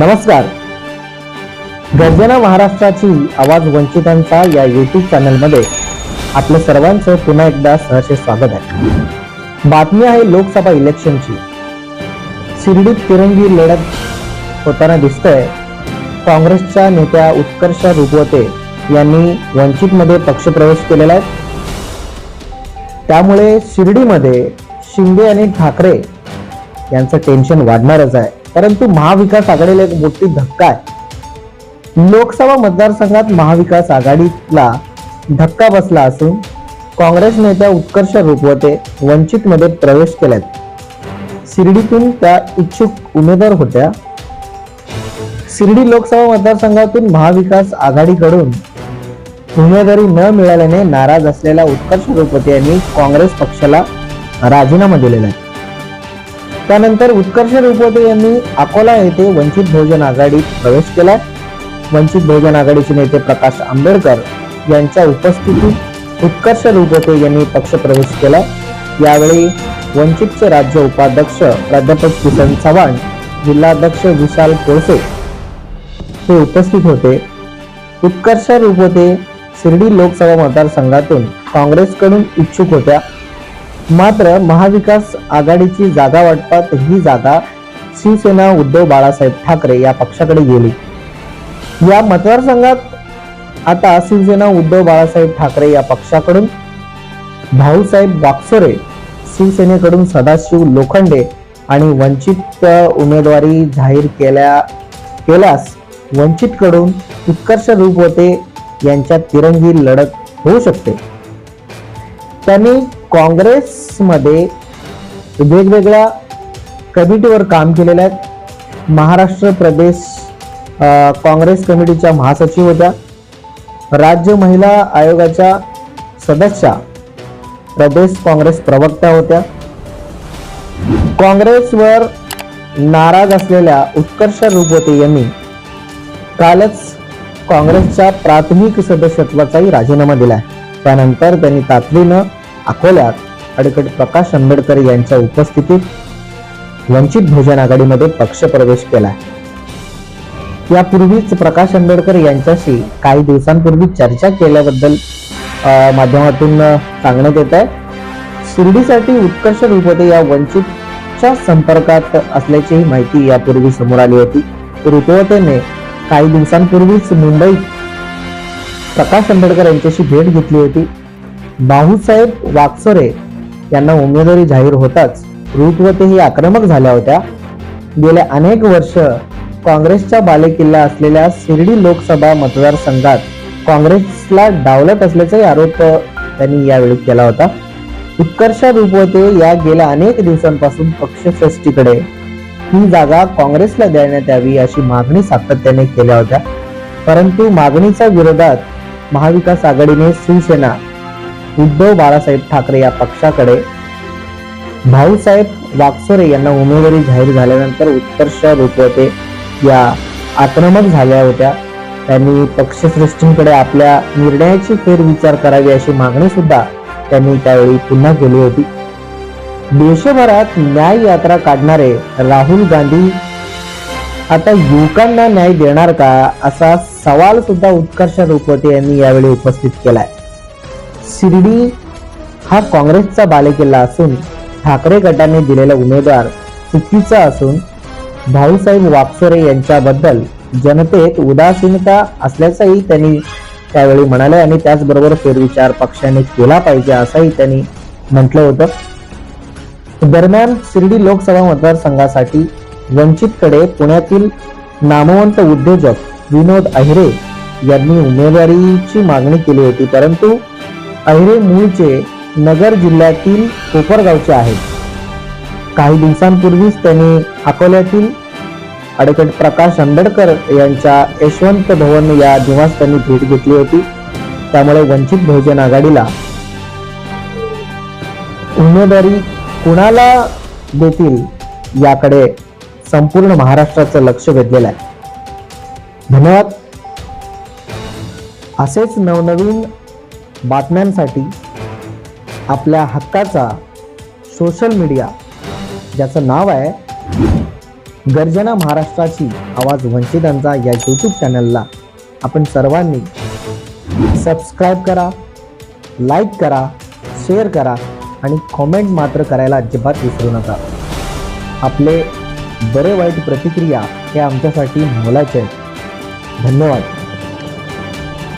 नमस्कार. गर्जना महाराष्ट्राची आवाज वंचितांचा या युट्यूब चॅनलमध्ये आपलं सर्वांचं पुन्हा एकदा सहर्ष स्वागत आहे. बातमी आहे लोकसभा इलेक्शनची. शिर्डीत तिरंगी लढत होताना दिसतंय. काँग्रेसच्या नेत्या उत्कर्ष रुपवते यांनी वंचितमध्ये पक्षप्रवेश केलेला आहे. त्यामुळे शिर्डीमध्ये शिंदे आणि ठाकरे यांचं टेन्शन वाढणारच आहे. परंतु महाविकास आघाडीला एक मोठी धक्का आहे. लोकसभा मतदारसंघात महाविकास आघाडीला धक्का बसला असून काँग्रेस नेत्या उत्कर्ष रुपवते वंचितमध्ये प्रवेश केल्यात. शिर्डीतून त्या इच्छुक उमेदवार होत्या. शिर्डी लोकसभा मतदारसंघातून महाविकास आघाडीकडून उमेदवारी न मिळाल्याने नाराज असलेल्या उत्कर्ष रुपवते यांनी काँग्रेस पक्षाला राजीनामा दिलेला आहे. त्यानंतर उत्कर्ष रुपवते यांनी अकोला येथे वंचित बहुजन आघाडीत प्रवेश केला. वंचित बहुजन आघाडीचे नेते प्रकाश आंबेडकर यांच्या उपस्थितीत उत्कर्ष रुपवते यांनी पक्षप्रवेश केला. यावेळी वंचितचे राज्य उपाध्यक्ष प्राध्यापक किसन चव्हाण जिल्हाध्यक्ष विशाल कोळसे हे उपस्थित होते. उत्कर्ष रुपवते शिर्डी लोकसभा मतदारसंघातून काँग्रेसकडून इच्छुक होत्या. मात्र महाविकास आघाडीची जागा वाटपात ही जागा शिवसेना उद्धव बाळासाहेब ठाकरे या पक्षाकडे गेली. या मतदारसंघात आता शिवसेना उद्धव बाळासाहेब ठाकरे या पक्षाकडून भाऊसाहेब बाक्सरे शिवसेनेकडून सदाशिव लोखंडे आणि वंचित उमेदवारी जाहीर केल्या केल्यास वंचितकडून उत्कर्ष होते यांच्यात तिरंगी लढत होऊ शकते. त्यांनी काँग्रेसमध्ये वेगवेगळ्या कमिटीवर काम केलेलं आहे. महाराष्ट्र प्रदेश काँग्रेस कमिटीच्या महासचिव होत्या. राज्य महिला आयोगाच्या सदस्या प्रदेश काँग्रेस प्रवक्त्या होत्या. काँग्रेसवर नाराज असलेल्या उत्कर्ष रुपवते यांनी कालच काँग्रेसच्या प्राथमिक सदस्यत्वाचाही राजीनामा दिलाय. त्यानंतर त्यांनी तातडीनं अकोल्यात अडकड प्रकाश आंबेडकर यांच्या उपस्थितीत वंचित बहुजन आघाडीमध्ये पक्षप्रवेश केला. यापूर्वीच प्रकाश आंबेडकर यांच्याशी काही दिवसांपूर्वी चर्चा केल्याबद्दल माध्यमातून सांगण्यात येत आहे. शिर्डीसाठी उत्कर्ष रूपते या वंचितच्या संपर्कात असल्याचीही माहिती यापूर्वी समोर आली होती. रुपवतेने काही दिवसांपूर्वीच मुंबईत प्रकाश आंबेडकर यांच्याशी भेट घेतली होती. भाऊसाहेब वाकसरे यांना उमेदवारी जाहीर होताच रुटवतेही आक्रमक झाल्या होत्या. गेल्या अनेक वर्ष काँग्रेसच्या बालेकिल्ला असलेल्या शिर्डी लोकसभा मतदारसंघात काँग्रेसला डावलत असल्याचाही आरोप त्यांनी यावेळी केला होता. उत्कर्ष रुपवते या गेल्या अनेक दिवसांपासून पक्षश्रेष्ठीकडे ही जागा काँग्रेसला देण्यात यावी अशी मागणी सातत्याने केल्या होत्या. परंतु मागणीच्या विरोधात महाविकास आघाडीने शिवसेना उद्धव बाळासाहेब ठाकरे या पक्षाकडे भाऊसाहेब वाकसोरे यांना उमेदवारी जाहीर झाल्यानंतर उत्कर्ष रुपवते. या आक्रमक झाल्या होत्या. त्यांनी पक्षश्रेष्ठींकडे आपल्या निर्णयाची फेरविचार करावी अशी मागणी सुद्धा त्यांनी त्यावेळी पुन्हा केली होती. देशभरात न्याय यात्रा काढणारे राहुल गांधी आता युवकांना न्याय देणार का? असा सवाल सुद्धा उत्कर्ष रुपवते यांनी यावेळी उपस्थित केलाय. शिर्डी हा काँग्रेसचा बालेकिल्ला असून ठाकरे गटाने दिलेला उमेदवार चुकीचा असून भाऊसाहेब वाकसोरे यांच्याबद्दल जनतेत उदासीनता असल्याचंही त्यांनी त्यावेळी म्हणाले आणि त्याचबरोबर फेरविचार पक्षाने केला पाहिजे असंही त्यांनी म्हटलं होतं. दरम्यान शिर्डी लोकसभा मतदारसंघासाठी वंचितकडे पुण्यातील नामवंत उद्योजक विनोद अहिरे यांनी उमेदवारीची मागणी केली होती परंतु अहिरे मूळचे नगर जिल्ह्यातील कोपरगावचे आहेत काही दिवसांपूर्वीच त्यांनी अकोल्यातील अडकट प्रकाश आंबेडकर यांच्या यशवंत भवन या निवासस्थानी भेट घेतली होती. त्यामुळे वंचित बहुजन आघाडीला उमेदवारी कुणाला देतील याकडे संपूर्ण महाराष्ट्राचं लक्ष वेधलेलं आहे. धन्यवाद. असेच नवनवीन बातम्यांसाठी आपल्या हक्काचा सोशल मीडिया ज्याचं नाव आहे गर्जना महाराष्ट्राची आवाज वंचितांचा या यूट्यूब चॅनलला आपण सर्वांनी सबस्क्राईब करा लाईक करा शेअर करा आणि कॉमेंट मात्र करायला अजिबात विसरू नका. आपले बरे वाईट प्रतिक्रिया हे आमच्यासाठी मोलाचे आहेत. धन्यवाद.